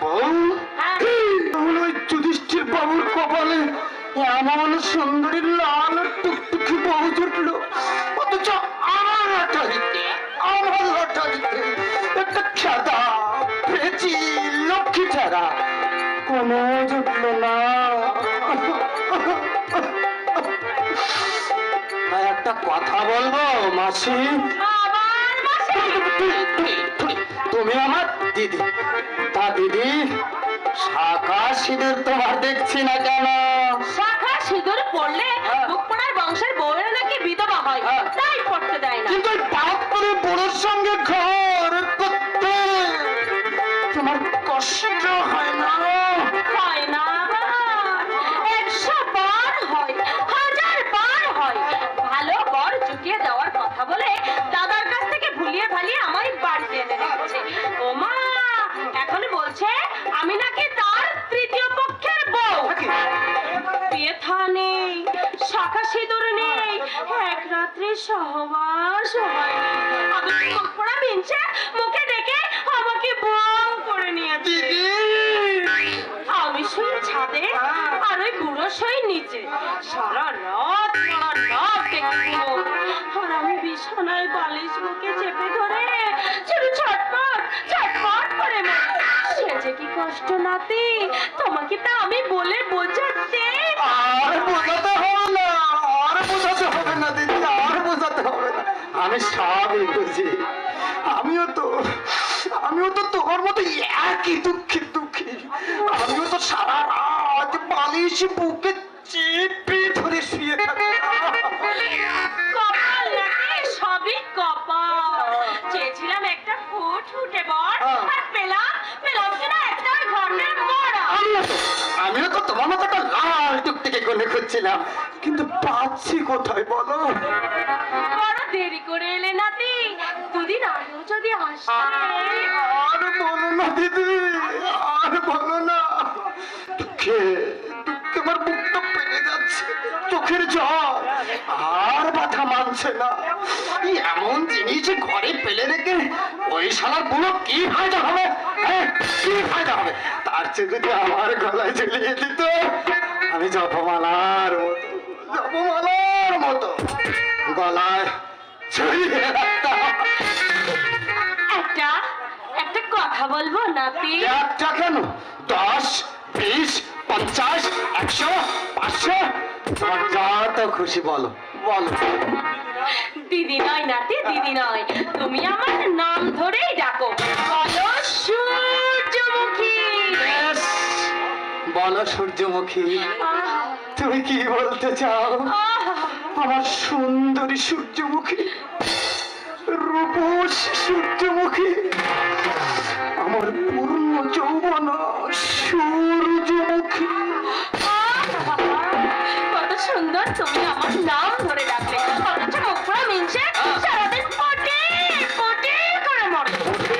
বউ? হ্যাঁ। তাহলে ওই যুধিষ্ঠির বাবুর কপালে এমন সুন্দরী লাল টুকটুকি বউ জুটলো। অথচ আমার লটারিতে আমার লটারিতে একটা খেদা পেঁচি লক্ষ্মী ছাড়া কোনো জুটলো না। একটা কথা বলব মাসি? দিদি তা দিদি শাখা সিঁদুর তোমার দেখছি না কেন শাখা সিঁদুর পড়লে হ্যাঁ। বুকপোড়ার বংশের বউয়ের নাকি বিধবা হয় হ্যাঁ। তাই শাখা সিঁদুর নেই। এক রাত্রে সহবাস হয়। আমি মুখ পড়া মিনছে? মুখে ডেকে আমাকে বউ করে নিয়েছে। আমি শুই ছাদে আর ওই বুড়ো শুই নিচে। সারা রাত সারা রাত দেখব আর আমি বিছানায় বালিশ বুকে চেপে ধরে শুধু ছটপট ছটপট করে মরি। সে যে কি কষ্ট নাতি? তোমাকে তা আমি বলে বোঝাতে আমি সবই বুঝি আমিও তো আমিও তো তোমার মতো একই দুঃখী দুঃখী আমিও তো সারা রাত বালিশ বুকে চেপে ধরে শুয়ে থাকি। সবই কপাল। চেয়েছিলাম একটা ফুট ফুটে বর হ্যাঁ। আর পেলাম পেলাম কিনা একটা ঘরের মরা। আমিও তো আমিও তো তোমার মতো একটা লাল টুকটিকে কোনে খুঁজছিলাম। কিন্তু পাচ্ছি কোথায় বলো? দেরি করে এলে নাতি দুদিন আগেও যদি আর বলো না দিদি আর বলো না। দুঃখে আমার চোখের জল। আর ব্যথা মানছে না। এমন জিনিস ঘরে ফেলে রেখে ওই কি ফায়দা হবে? হ্যাঁ, কি ফায়দা হবে? তার চেয়ে আমার গলায় ঝুলিয়ে দিত কথা বলব নাতি একটা কেন? দশ বিশ পঞ্চাশ একশো পাঁচশো? তোমার যা তো খুশি বলো বলো। দিদি নয় নাতি দিদি নয়। তুমি আমার নাম ধরেই ডাকো। বলো সূর্যমুখী। বলো সূর্যমুখী। তুমি কি বলতে চাও? আমার সুন্দরী সূর্যমুখী রূপস সূর্যমুখী। সুন্দর তুমি আমার নাম ধরে ডাকলে মুখ নোংরা মিনছে সারাদিন পটে পটে করে মরে